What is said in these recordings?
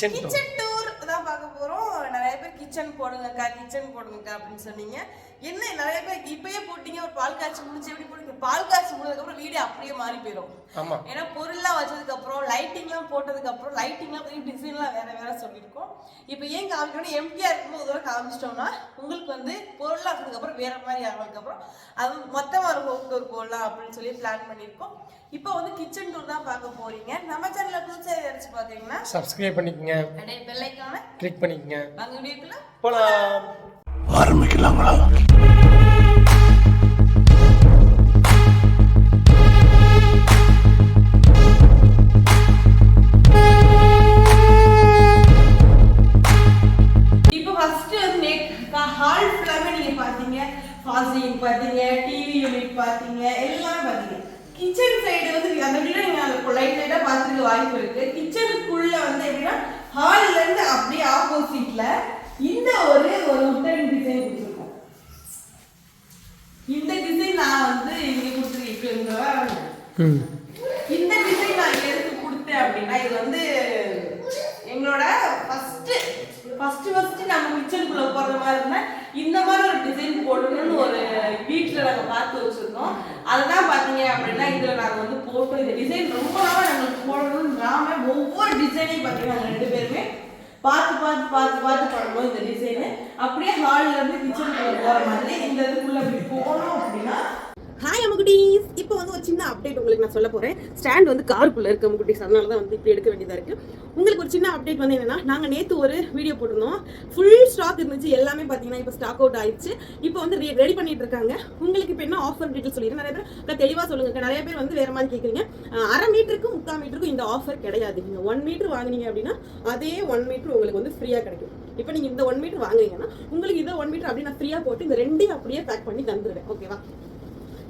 Kitchen tour kitchen tour தான் பார்க்க போறோம். நிறைய பேர் கிச்சன் போடுங்கக்கா கிச்சன் போடுங்கக்கா அப்படின்னு சொன்னீங்க. என்ன நிறைய பேர் இப்பயே போட்டீங்க ஒரு பால் காய்ச்சி முடிச்சு எப்படி போடுங்க? பால் காய்ச்சி முடிஞ்சதுக்கு அப்புறம் வீடியோ அப்படியே மாறி போயிடும் ஆமா. ஏன்னா பொருள்லாம் வச்சதுக்கு அப்புறம் லைட்டிங்லாம் போட்டதுக்கு அப்புறம் லைட்டிங்லாம் பத்தி டிசைன்லாம் வேற வேற சொல்லியிருக்கோம். இப்போ ஏன் காமிக்கணும் எம்டிஆர் இருக்கும்போது ஒரு காமிச்சிட்டோம்னா உங்களுக்கு வந்து பொருள்லாம் வச்சதுக்கு அப்புறம் வேற மாதிரி ஆனதுக்கு அப்புறம் அது மொத்தமா ஒரு ஹோம் டூர் போடலாம் அப்படின்னு சொல்லி பிளான் பண்ணியிருக்கோம். இப்போ வந்து கிச்சன் டூர் தான் பார்க்க போறீங்க. நம்ம சேனல்ல புதுசா பாத்தீங்கன்னா சப்ஸ்கிரைப் பண்ணிக்கங்க. அப்படியே பெல்லைக்கான கிளிக் பண்ணிக்கங்க. வாங்க வீடியோக்குள்ள போலாம். ஆரம்பிக்கலாங்களா? ஃபாஸ்டிங் பாத்தீங்க. டிவி யூனிட் பாத்தீங்க எல்லாமே பாத்தீங்க. கிச்சன் சைடு வந்து அந்த வீடியோ நீங்க அந்த லைட் லைட்டா பார்த்துருக்க வாய்ப்பு இருக்கு. வந்து எப்படின்னா ஹால்ல இருந்து அப்படியே ஆப்போசிட்ல இந்த ஒரு ஒரு உட்டன் டிசைன் கொடுத்துருக்கோம். இந்த டிசைன் நான் வந்து இங்க கொடுத்துருக்கேன். இந்த டிசைன் நான் எதுக்கு கொடுத்தேன் அப்படின்னா இது வந்து எங்களோட ஃபர்ஸ்ட் ஃபர்ஸ்ட் ஃபர்ஸ்ட் நம்ம கிச்சனுக்குள்ள போடுற மாதிரி இருந்தா இந்த மாதிரி போடணும்னு ஒரு வீட்டில் நாங்கள் பார்த்து வச்சுருந்தோம். அதுதான் பார்த்தீங்க அப்படின்னா இதில் நாங்கள் வந்து போட்டோம் இந்த டிசைன் ரொம்ப நாளா எங்களுக்கு போடணும்ன்றாம ஒவ்வொரு டிசைனையும் பார்த்தீங்கன்னா நாங்கள் ரெண்டு பேருமே பார்த்து பார்த்து பார்த்து பார்த்து பண்ணுவோம் இந்த டிசைனு அப்படியே ஹாலில் இருந்து கிச்சனுக்குள்ளே போகிற மாதிரி இந்த இதுக்குள்ளே போனோம் அப்படின்னா ஹாய் அம்முகுட்டீஸ் இப்போ வந்து ஒரு சின்ன அப்டேட் உங்களுக்கு நான் சொல்ல போகிறேன் ஸ்டாண்ட் வந்து காருக்குள்ளே இருக்கு அம்முகுட்டீஸ் அதனால தான் வந்து இப்படி எடுக்க வேண்டியதாக இருக்குது உங்களுக்கு ஒரு சின்ன அப்டேட் வந்து என்னென்னா நாங்கள் நேற்று ஒரு வீடியோ போட்டிருந்தோம். ஃபுல் ஸ்டாக் இருந்துச்சு. எல்லாமே பார்த்தீங்கன்னா இப்போ ஸ்டாக் அவுட் ஆயிடுச்சு. இப்போ வந்து ரெடி பண்ணிட்டு இருக்காங்க. உங்களுக்கு இப்போ என்ன ஆஃபர் டீட்டெயில் சொல்லிடுறேன். நிறைய பேர் தெளிவாக சொல்லுங்க நிறைய பேர் வந்து வேறு மாதிரி கேட்குறீங்க அரை மீட்டருக்கு முக்கால் மீட்டருக்கும் இந்த ஆஃபர் கிடையாது. நீங்கள் ஒன் மீட்டர் வாங்குனீங்க அப்படின்னா அதே ஒன் மீட்டர் உங்களுக்கு வந்து ஃப்ரீயாக கிடைக்கும். இப்போ நீங்கள் இந்த ஒன் மீட்டர் வாங்குறீங்கன்னா உங்களுக்கு இதை ஒன் மீட்டர் அப்படியே நான் ஃப்ரீயாக போட்டு இந்த ரெண்டையும் அப்படியே பேக் பண்ணி தந்துடுவேன் ஓகேவா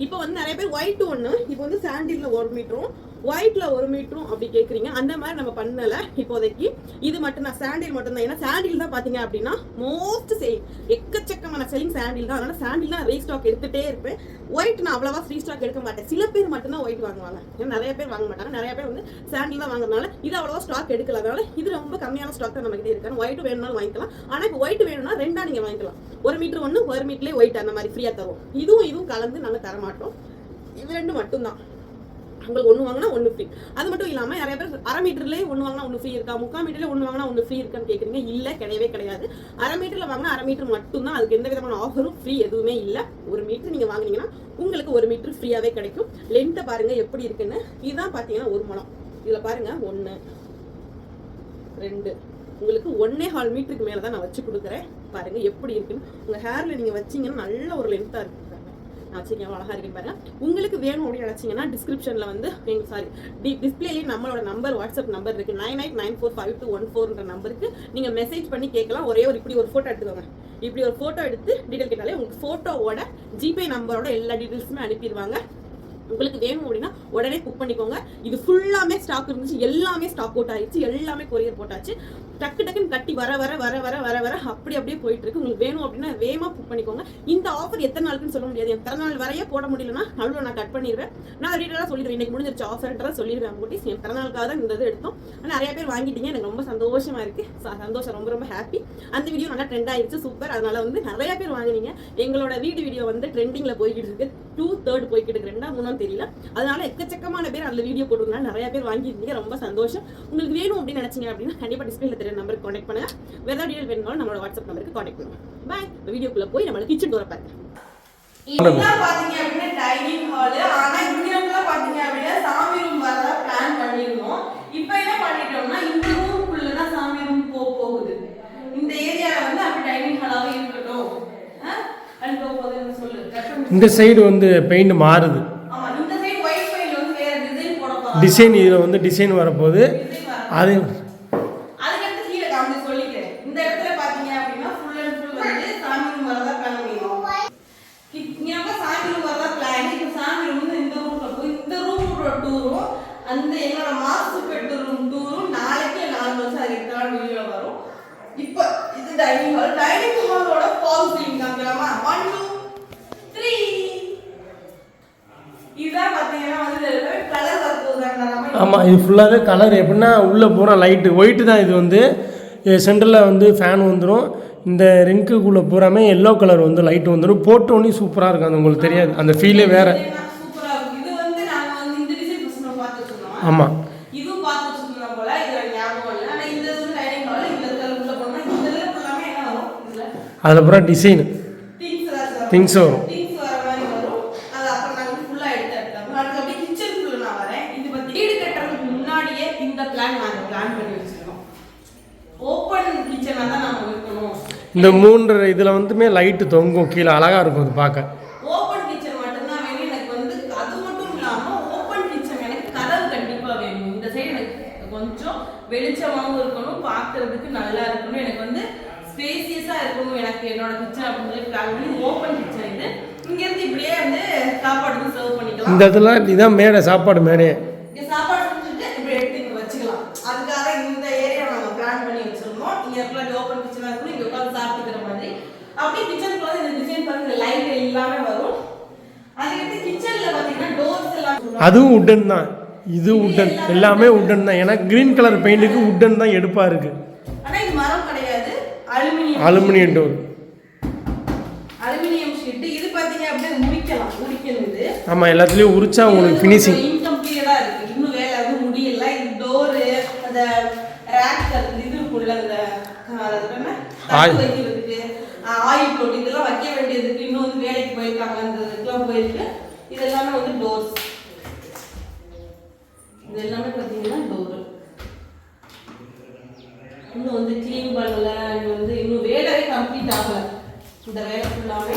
இப்போ வந்து நிறைய பேர் ஒயிட் ஒன்று இப்போ வந்து சாண்டிலில் ஒரு மீட்டரும் ஒயிட்ல ஒரு மீட்டரும் அப்படி கேட்குறீங்க அந்த மாதிரி நம்ம பண்ணல இப்போதைக்கு. இது மட்டும் தான் சாண்டில் மட்டும் தான். ஏன்னா சாண்டில் தான் பார்த்தீங்க அப்படின்னா மோஸ்ட் சேல் எக்கச்சக்கமான செல்லிங் சாண்டில் தான். அதனால சாண்டில் தான் ரீஸ்டாக் எடுத்துட்டே இருப்பேன். ஒயிட் நான் அவ்வளவா ரீஸ்டாக் எடுக்க மாட்டேன். சில பேர் மட்டும்தான் ஒயிட் வாங்குவாங்க. ஏன்னா நிறைய பேர் வாங்க மாட்டாங்க. நிறைய பேர் வந்து சாண்டில் தான் வாங்குறதுனால இது அவ்வளவா ஸ்டாக் எடுக்கல. அதனால இது ரொம்ப கம்மியான ஸ்டாக் தான் நமக்கு இருக்கு. ஒயிட் வேணும்னாலும் வாங்கிக்கலாம். ஆனால் இப்போ ஒயிட் வேணும்னா ரெண்டா நீங்க வாங்கிக்கலாம். ஒரு மீட்டர் ஒன்று ஒரு மீட்டர்லேயே ஒயிட் அந்த மாதிரி ஃப்ரீயாக தருவோம். இதுவும் இதுவும் கலந்து நாங்கள் தர மாட்டோம் இது ரெண்டு மட்டும்தான். உங்களுக்கு ஒன்று வாங்கினா ஒன்று ஃப்ரீ அது மட்டும் இல்லாமல் நிறைய பேர் அரை மீட்டர்லேயே ஒன்று வாங்கினா ஒன்று ஃப்ரீ இருக்கா? முக்கால் மீட்டர்லேயே ஒன்று வாங்கினா ஒன்று ஃப்ரீ இருக்கான்னு கேட்குறீங்க இல்லை கிடையவே கிடையாது. அரை மீட்டரில் வாங்கினா அரை மீட்டர் மட்டும்தான். அதுக்கு எந்த விதமான ஆஃபரும் ஃப்ரீ எதுவுமே இல்லை. ஒரு மீட்டர் நீங்கள் வாங்குனீங்கன்னா உங்களுக்கு ஒரு மீட்டர் ஃப்ரீயாகவே கிடைக்கும். லென்த்தை பாருங்கள் எப்படி இருக்குன்னு. இதுதான் பார்த்தீங்கன்னா ஒரு முழம். இதில் பாருங்கள் ஒன்று ரெண்டு. உங்களுக்கு ஒன்னே ஹால் மீட்டருக்கு மேலே தான் நான் வச்சு கொடுக்குறேன். பாருங்கள் எப்படி இருக்குன்னு. உங்கள் ஹேரில் நீங்கள் வச்சீங்கன்னா நல்ல ஒரு லென்த்தாக இருக்கும். பாருங்க. நான் அழகாக இருக்குன்னு பாருங்க. உங்களுக்கு வேணும் அப்படின்னு நினச்சிங்கன்னா டிஸ்கிரிப்ஷனில் வந்து எங்கள் சாரி டி டிஸ்பிளேலேயே நம்மளோட நம்பர் வாட்ஸ்அப் நம்பர் இருக்குது nine eight nine four five two one ஃபோர்ன்ற நம்பருக்கு நீங்கள் மெசேஜ் பண்ணி கேட்கலாம். ஒரே ஒரு இப்படி ஒரு ஃபோட்டோ எடுத்துக்கோங்க. இப்படி ஒரு ஃபோட்டோ எடுத்து டீட்டெயில் கேட்டாலே உங்களுக்கு ஃபோட்டோவோட ஜிபே நம்பரோட எல்லா டீட்டெயில்ஸுமே அனுப்பிடுவாங்க. உங்களுக்கு வேணும் அப்படின்னா உடனே புக் பண்ணிக்கோங்க. இது ஃபுல்லாமே ஸ்டாக் இருந்துச்சு. எல்லாமே ஸ்டாக் அவுட் ஆயிடுச்சு எல்லாமே கொரியர் போட்டாச்சு. டக்கு டக்குன்னு கட்டி வர வர வர வர வர வர அப்படி அப்படியே போயிட்டு இருக்கு. உங்களுக்கு வேணும் அப்படின்னா வேகமாக புக் பண்ணிக்கோங்க. இந்த ஆஃபர் எத்தனை நாளுக்குன்னு சொல்ல முடியாது. என் பிறநாள் வரையே போட முடியலன்னா அவ்வளோ நான் கட் பண்ணிடுவேன் நான் ரீட்டெயிலாக சொல்லிடுவேன். இன்னைக்கு முடிஞ்சிருச்சு ஆஃபர்ன்றதை சொல்லிடுவேன் கூட்டி என் பிறந்த தான் இந்த இது எடுத்தோம். ஆனால் நிறைய பேர் வாங்கிட்டீங்க. எனக்கு ரொம்ப சந்தோஷமா இருக்கு. ச- சந்தோஷம். ரொம்ப ரொம்ப ஹாப்பி அந்த வீடியோ நல்லா ட்ரெண்ட் ஆயிடுச்சு சூப்பர் அதனால வந்து நிறைய பேர் வாங்குனீங்க. எங்களோட வீடு வீடியோ வந்து ட்ரெண்டிங்கில் போய்கிட்டு இருக்கு. டூ தேர்ட் போய்கிட்டு இருக்கு. ரெண்டா மூணாம் தெரியல. அதனால எக்கச்சக்கமான பேர் அந்த வீடியோ போட்டுருந்தாங்க நிறைய பேர் வாங்கியிருந்தீங்க ரொம்ப சந்தோஷம். உங்களுக்கு வேணும் அப்படின்னு நினைச்சீங்க அப்படின்னா கண்டிப்பா டிஸ்பிளேல தெரிய நம்பருக்கு கான்டாக்ட் பண்ணுங்க. வேற டீடைல் வேணும்னாலும் நம்மளோட வாட்ஸ்அப் நம்பருக்கு கான்டாக்ட் பண்ணுங்க. பாய் வீடியோக்குள்ள போய் நம்மள கிச்சன் டோரை பாருங்க. இதெல்லாம் பாத்தீங்க அப்படின்னா டைனிங் ஹால் ஆனா இங்கெல்லாம் பாத்தீங்க அப்படின்னா சாமி ரூம் வரதா பிளான் பண்ணிருந்தோம் இப்போ என்ன பண்ணிட்டோம்னா இந்த ரூமுக்குள்ள தான் சாமி ரூம் போ போகுது. இந்த ஏரியால வந்து அப்படி டைனிங் ஹாலாவே இருக்கட்டும். போக போகுதுன்னு சொல்லு இந்த சைடு வந்து பெயிண்ட் மாறுது ஆமா இந்த சைடு ஒயிட் பெயிண்ட் வந்து வேற டிசைன் இதில் வந்து டிசைன் வரப்போகுது. அது கீழே இந்த இடத்துல அப்படின்னா வந்து சாமி சாமி வந்து இந்த இந்த டூரும் அந்த என்னோட மாஸ்டர் பெட்ரூம் டூரும் நாளைக்கு நாலு வருஷம் அது எட்டு நாள் வரும். இப்போ இது டைனிங் ஹால் டைனிங் ஹாலோட ஃபால் சீலிங் காமிக்கலாமா? ஒன் டூ த்ரீ இதுதான் பாத்தீங்கன்னா வந்து ஆமாம் இது ஃபுல்லாகவே கலர் எப்படின்னா உள்ளே பூரா லைட்டு ஒயிட்டு தான் இது வந்து. சென்டரில் வந்து ஃபேன் வந்துடும் இந்த ரிங்குக்குள்ளே பூராமே எல்லோ கலர் வந்து லைட் வந்துடும் போட்டோன்னே சூப்பராக இருக்கும் அது உங்களுக்கு தெரியாது. அந்த ஃபீலே வேறு. சூப்பரா இருக்கும். இது வந்து நாங்க வந்து இந்த டிசைன் ஃபர்ஸ்ட் நம்ம பார்த்து வச்சிருந்தோம் ஆமாம் இதுவும் பார்த்து வச்சிருந்தோம் போல இதுல ஞாபகம் இல்லை ஆனா இந்த இது டைனிங் ஹால் இந்த இடத்துல உள்ள போனா இந்த இதுல ஃபுல்லாமே என்ன வரும் இதுல அதில் பூரா டிசைனு திங்ஸ் ஏதாச்சும் Things வரும். திங்ஸ் வர மாதிரி வரும் அது அப்புறம் நாங்க ஃபுல்லா எடுத்து எடுத்தோம் அடுத்து அப்படியே கிச்சனுக்குள்ள நான் வரேன் இது பத்தி வீடு கட்டுறதுக்கு முன்னாடியே இந்த பிளான் நாங்க பிளான் பண்ணி வச்சிருக்கோம் ஓப்பன் கிச்சனா தான் நம்ம இருக்கணும் இந்த மூன்று இதில் வந்துமே லைட்டு தொங்கும் கீழே அழகாக இருக்கும் அது பார்க்க. இந்த சைடு எனக்கு கொஞ்சம் வெளிச்சமாவும் இருக்கணும் பார்க்கிறதுக்கு நல்லா இருக்கணும். எனக்கு வந்து ஸ்பேசியஸா இருக்கணும் எனக்கு என்னோட கிச்சன் அப்படின்னு சொல்லி பிளான் பண்ணி ஓப்பன் கிச்சன் இது. இங்க இருந்து இப்படியே வந்து சாப்பாடு சர்வ் பண்ணிக்கலாம். இந்த இடத்துல இதுதான் மேடை சாப்பாடு மேடையே. சாப்பாடு செஞ்சுட்டு இப்படி எடுத்து இங்க வச்சுக்கலாம் அதுக்காக இந்த ஏரியா நாங்க பிளான் பண்ணி வச்சிருந்தோம் இங்க இருக்கிற ஓப்பன் கிச்சனா இருக்கும் இங்க உட்கார்ந்து சாப்பிட்டுக்கிற மாதிரி அப்படியே கிச்சனுக்குள்ள இந்த டிசைன் பாருங்க லைட் எல்லாமே வரும். அதுக்கடுத்து கிச்சன்ல பாத்தீங்கன்னா டோர்ஸ் எல்லாம் அதுவும் உட்டன் தான். இது உட்டன் எல்லாமே உட்டன் தான். ஏன்னா க்ரீன் கலர் பெயிண்ட்டுக்கு உட்டன் தான் இது மரம் கிடையாது. Aluminium aluminium door aluminium sheet இது பாத்தீங்க அப்படியே முடிக்கலாம் முடிக்கணும் இது. ஆமாம் எல்லாத்துலேயும் உரிச்சா உங்களுக்கு ஃபினிஷிங் இன்கம்ப்ளீட்டா இருக்கு. இன்னும் வேலை எதுவும் முடியல. இது டோரு அந்த ரேக் இது இருக்குள்ள அந்த அஹ், அது என்ன? ஆயில். போட்டு இதெல்லாம் வைக்க வேண்டியதுக்கு இன்னும் வந்து வேலைக்கு போயிருக்காங்கன்றதுக்கெல்லாம் போயிருக்கு. இது எல்லாமே வந்து டோர்ஸ் இது எல்லாமே பார்த்தீங்கன்னா டோரு இன்னும் வந்து க்ளீன் பண்ணல இது வந்து இன்னும் வேலையே கம்ப்ளீட் ஆகல. இந்த வேலை ஃபுல்லாமே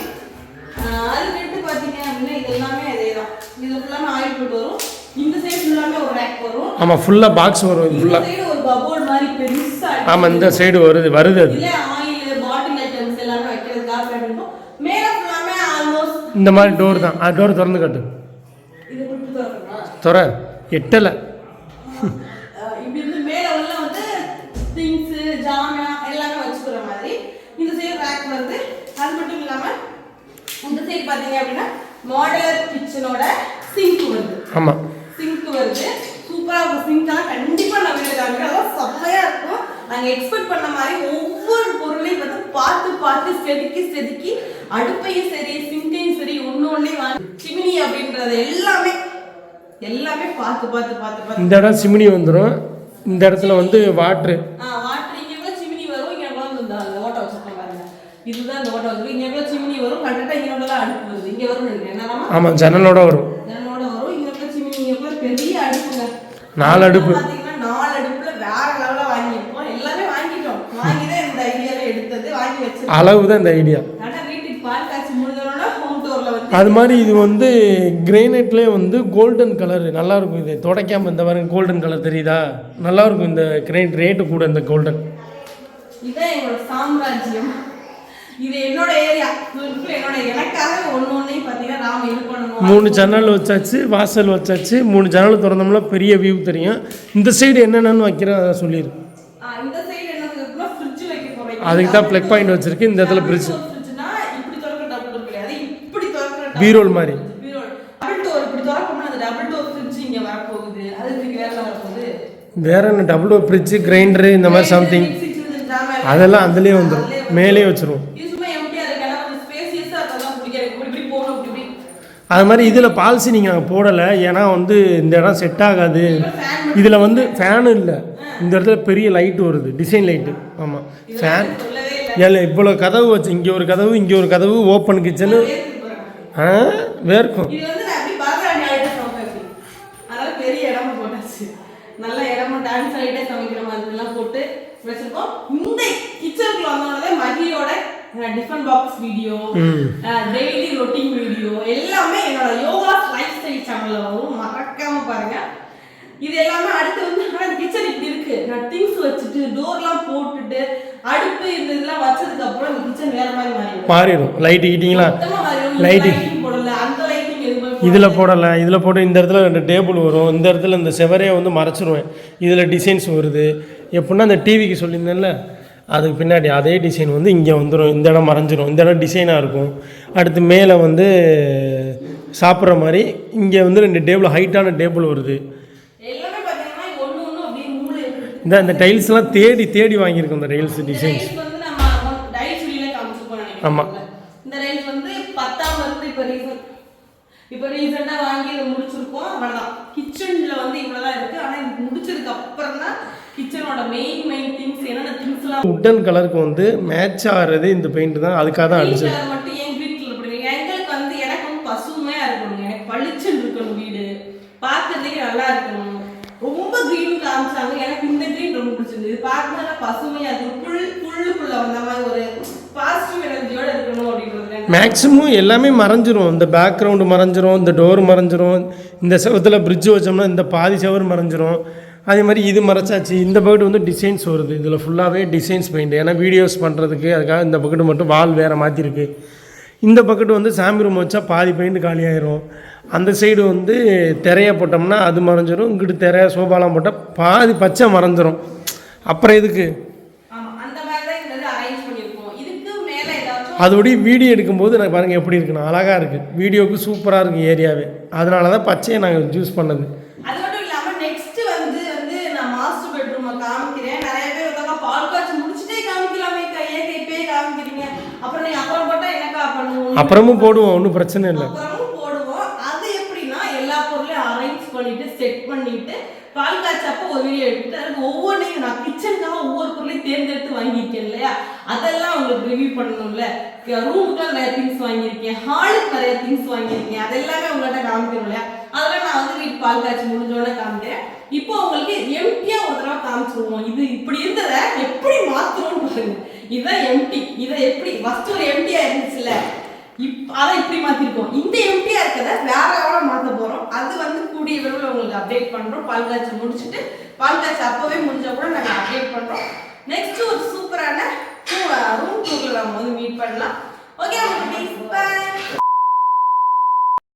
அதுக்கடுத்து பார்த்தீங்க அப்படின்னா இது எல்லாமே அதே தான் இது ஃபுல்லாமே ஆயில் போட்டு வரும். இந்த சைடு ஃபுல்லாமே ஒரு ரேக் வரும். ஆமாம் ஃபுல்லாக பாக்ஸ் வரும் ஃபுல்லாக ஒரு கபோர்ட் மாதிரி பெருசா ஆமாம் இந்த சைடு வருது வருது அது இதுல ஆயில் பாட்டில் ஐட்டம்ஸ் எல்லாமே வைக்கிறதுக்காக இருக்கும் மேல ஃபுல்லாமே ஆல்மோஸ்ட் இந்த மாதிரி டோர் தான். ஆ டோர் திறந்து கட்டு. துற. எட்டலை. அஹ் இப்படி வந்து மேல உள்ள வந்து திங்ஸ் ஜாமா எல்லாமே வச்சுக்கிற மாதிரி. இந்த சைடு ரேக் வருது அது மட்டும் இல்லாம இந்த சைடு பாத்தீங்க அப்படின்னா மாடலர் கிச்சனோட சிங்க் வருது. ஆமாம் சிங்க் வருது. சூப்பரா இருக்கும் சிங்க்லாம் கண்டிப்பா நான் வீடு காமிக்கிறேன் அதெல்லாம் செம்மையா இருக்கும். நாங்க எக்ஸ்பெக்ட் பண்ண மாதிரி ஒவ்வொரு பொருளையும் பார்த்து பார்த்து பார்த்து செதுக்கி செதுக்கி அடுப்பையும் சரி சிமினி அப்படின்றது எல்லாமே எல்லாமே பார்த்து பார்த்து பார்த்து பார்த்து. இந்த இடம் சிமினி வந்துடும் இந்த இடத்துல வந்து வாட்ரு. ஆ வாட்டர் இங்க கூட சிமினி வரும்? இங்க கூட இந்த அந்த ஓட்டை வச்சிருக்கோம் பாருங்க. இதுதான் இந்த ஓட்டை வச்சிருக்கோம் இங்க கூட சிமினி வரும்? கரெக்டா இங்க கூட அடுப்பு வருது? இங்க வரும் நினைக்கிறேன். என்னன்னா ஆமாம் ஜன்னலோட வரும். ஜன்னலோட வரும். இங்க கூட சிமினி? இங்க கூட பெரிய அடுப்புங்க. நாலு அடுப்பு. நாலு அடுப்புல வேற லெவல்ல வாங்கியிருக்கோம். எல்லாமே வாங்கிட்டோம். வாங்கி தான் இந்த ஐடியால எடுத்தது. வாங்கி அளவு தான் இந்த ஐடியா ஆனா வீட்டுக்கு பால் காய்ச்சி முடிஞ்சோன்னா ஹோம் டோர்ல வந்து அது மாதிரி இது வந்து கிரேனைட்லேயே வந்து கோல்டன் கலர் நல்லா இருக்கும் இது. துடைக்காம இந்த மாதிரி கோல்டன் கலர் தெரியுதா? நல்லா இருக்கும் இந்த கிரைண்ட் ரேட்டு கூட இந்த கோல்டன் இதான் எங்களோட சாம்ராஜ்யம். இது என்னோட ஏரியா என்னோட எனக்காக ஒண்ணு ஒன்னையும் பாத்தீங்கன்னா நாம இது பண்ணணும். மூணு ஜன்னல் வச்சாச்சு வாசல் வச்சாச்சு மூணு ஜன்னல் திறந்தோம்னா பெரிய வியூ தெரியும். இந்த சைடு என்னென்னு வைக்கிறேன் அதை சொல்லிடு இந்த சைடு என்ன இருக்குன்னா ஃப்ரிட்ஜ் வைக்க போறீங்க அதுக்கு தான் ப்ளக் பாயிண்ட் வச்சிருக்கு இந்த இடத்துல ஃப்ரிட்ஜ் ஃப்ரிட்ஜ்னா இப்படி திறக்கிற டபுள் டோர் கிடையாது இப்படி திறக்கிற double பீரோல் மாதிரி பீரோல் டபுள் டோர் இப்படி திறக்கணும்னா அந்த டபுள் டோர் ஃப்ரிட்ஜ் இங்க வரப்போகுது. அதுக்கு வேற என்ன டபுள் டோர் ஃப்ரிட்ஜு கிரைண்டரு இந்த மாதிரி சம்திங் அதெல்லாம் அதுலேயே வந்துடும் மேலே வச்சிருவோம் அது மாதிரி இதில் பால்சி நீங்கள் அங்கே போடலை. ஏன்னா வந்து இந்த இடம் செட் ஆகாது. இதில் வந்து ஃபேனு இல்லை. இந்த இடத்துல பெரிய லைட் வருது. டிசைன் லைட்டு ஆமாம் ஃபேன் இல்லை. இவ்வளோ கதவு வச்சு இங்கே ஒரு கதவு இங்கே ஒரு கதவு ஓப்பன் கிச்சனு வேர்க்கும். இது வந்து நான் அப்படி பரதநாட்டியம் ஆடிட்டு சமைப்பேன். அதனால பெரிய இடமா போட்டாச்சு. நல்ல இடமா டான்ஸ் ஆடிட்டே சமைக்கிற மாதிரி எல்லாம் போட்டு வச்சிருக்கோம். இந்த கிச்சனுக்குள்ள வந்தோடனே மகியோட tiffin box video daily routine video எல்லாமே என்னோட யோகா லைஃப் ஸ்டைல் சேனல்ல வரும். மறக்காம பாருங்க. இது எல்லாமே அடுத்து வந்து ஆனால் கிச்சன் இப்படி இருக்கு. நான் திங்ஸ் வச்சுட்டு டோர்லாம் போட்டுட்டு அடுப்பு இந்த இதெல்லாம் வச்சதுக்கு அப்புறம் இந்த கிச்சன் வேற மாதிரி மாறிடும். அந்த லைட்டிங் இதில் போடலை இதில் போட்டு இந்த இடத்துல ரெண்டு டேபிள் வரும் இந்த இடத்துல இந்த செவரையை வந்து மறைச்சிருவேன். இதில் டிசைன்ஸ் வருது. எப்படின்னா அந்த டிவிக்கு சொல்லியிருந்தேன்ல அதுக்கு பின்னாடி அதே டிசைன் வந்து இங்கே வந்துடும் இந்த இடம் மறைஞ்சிரும் இந்த இடம் டிசைனாக இருக்கும். அடுத்து மேலே வந்து சாப்பிட்ற மாதிரி இங்கே வந்து ரெண்டு டேபிள் ஹைட்டான டேபிள் வருது. இந்த இந்த டைல்ஸ்லாம் தேடி தேடி வாங்கியிருக்கோம் இந்த டைல்ஸ் டிசைன்ஸ் ரைஸ் வந்து நம்ம டைல்ஸ் வீடியோல காமிச்சிருப்போம் ஆமா. நினைக்கிறேன் இந்த ரைஸ் வந்து பத்தாம் இருந்து இப்போ ரீசன் இப்போ ரீசெண்டாக வாங்கி இதை முடிச்சிருக்கோம் அவ்வளோதான் கிச்சனில் வந்து இவ்வளோதான் இருக்கு. ஆனால் இது முடிச்சதுக்கு அப்புறம் தான் கிச்சனோட மெயின் மெயின் திங்ஸ் என்னென்ன திங்ஸ்லாம் உட்டன் கலருக்கு வந்து மேட்ச் ஆகிறது இந்த பெயிண்ட் தான். அதுக்காக தான் வீட்டில் மட்டும் என் வீட்டில் இப்படி எங்களுக்கு வந்து எனக்கு வந்து பசுமையாக இருக்கணும். எனக்கு பளிச்சுன்னு இருக்கணும் வீடு. பார்க்கறதுக்கு நல்லா இருக்கணும். ரொம்ப க்ரீன் காமிச்சாங்க. எனக்கு இந்த க்ரீன் ரொம்ப பிடிச்சிருந்தது. பார்க்கறதுல பசுமையாக இருக்கணும் புல் புல்லுக்குள்ள வந்த மாதிரி ஒரு பாசிட்டிவ் எனர்ஜியோட இருக்கணும் அப்படின்றது மேக்ஸிமம் எல்லாமே மறைஞ்சிரும். இந்த பேக்ரவுண்டு மறைஞ்சிரும் இந்த டோர் மறைஞ்சிரும் இந்த செவத்தில் பிரிட்ஜ் வச்சோம்னா இந்த பாதி செவர் மறைஞ்சிரும். அதே மாதிரி இது மறைச்சாச்சு. இந்த பக்கெட் வந்து டிசைன்ஸ் வருது. இதில் ஃபுல்லாகவே டிசைன்ஸ் பெயிண்ட் ஏன்னா வீடியோஸ் பண்ணுறதுக்கு அதுக்காக இந்த பக்கெட்டு மட்டும் வால் வேறு மாற்றிருக்கு இந்த பக்கெட்டு வந்து சாமி ரூம் வச்சா பாதி பெயிண்ட் காலியாயிரும். அந்த சைடு வந்து திரையை போட்டோம்னா அது மறைஞ்சிரும். இங்கிட்டு திரையை சோபாலாம் போட்டால் பாதி பச்சை மறைஞ்சிரும். அப்புறம் எதுக்கு ஆமா அந்த மாதிரி தான் இந்த இது அரேஞ்ச் பண்ணியிருக்கோம் இதுக்கு மேல ஏதாச்சும் அதோடய வீடியோ எடுக்கும்போது நான் பாருங்கள் எப்படி இருக்குண்ணா அழகாக இருக்குது வீடியோவுக்கு சூப்பராக இருக்குது ஏரியாவே. அதனால தான் பச்சையை நாங்கள் சூஸ் பண்ணது. அது மட்டும் இல்லாம நெக்ஸ்ட் வந்து வந்து நான் மாஸ்டர் பெட்ரூமை காமிக்கிறேன். நிறைய பேர் வந்தாங்க பால் காய்ச்சி முடிச்சுட்டே காமிக்கலாமே கையே இப்பயே காமிக்கிறீங்க? அப்புறம் நீங்க அப்புறம் போட்டா என்னக்கா பண்ணுவோம்? அப்புறமும் போடுவோம் ஒன்றும் பிரச்சனை இல்லை. அப்புறமும் போடுவோம். அது எப்படின்னா எல்லா பொருளையும் அரேஞ்ச் பண்ணிட்டு செட் பண்ணிட்டு பால் காய்ச்சப்ப ஒரு வீடியோ எடுத்துட்டு அதுக்கு ஒவ்வொன்றையும் நான் கிச்சனுக்காக ஒவ்வொரு பொருளையும் தேர்ந்தெடுத்து வாங்கியிருக்கேன் இல்லையா? அதெல்லாம் உங்களுக்கு ரிவ்யூ பண்ணணும்ல? ரூமுக்குலாம் நிறைய திங்ஸ் வாங்கியிருக்கேன். ஹாலுக்கு நிறைய திங்ஸ் வாங்கியிருக்கேன். அதெல்லாமே உங்கள்கிட்ட காமிக்கணும் இல்லையா? அதெல்லாம் நான் வந்து வீட்டு பால் காய்ச்சி முடிஞ்சோடனே காமிக்கிறேன். இப்போ உங்களுக்கு எம்டியா ஒரு தடவை காமிச்சிருவோம். இது இப்படி இருந்ததை எப்படி மாத்தணும்னு பாருங்க. இதுதான் எம்டி இதை எப்படி? ஃபர்ஸ்ட் ஒரு எம்டியா இருந்துச்சுல்ல. இப் அதை இப்படி மாத்திருக்கோம். இந்த எம்டியா இருக்கத வேற எவ்வளோ மாத்த போறோம். அது வந்து கூடிய விரைவில் உங்களுக்கு அப்டேட் பண்றோம். பால் காய்ச்சி முடிச்சுட்டு பால் காய்ச்சி அப்பவே முடிஞ்சா கூட நாங்கள் அப்டேட் பண்றோம். நெக்ஸ்ட் ஒரு சூப்பரான ரூம் டூர்ல நம்ம வந்து மீட் பண்ணலாம். Okay bye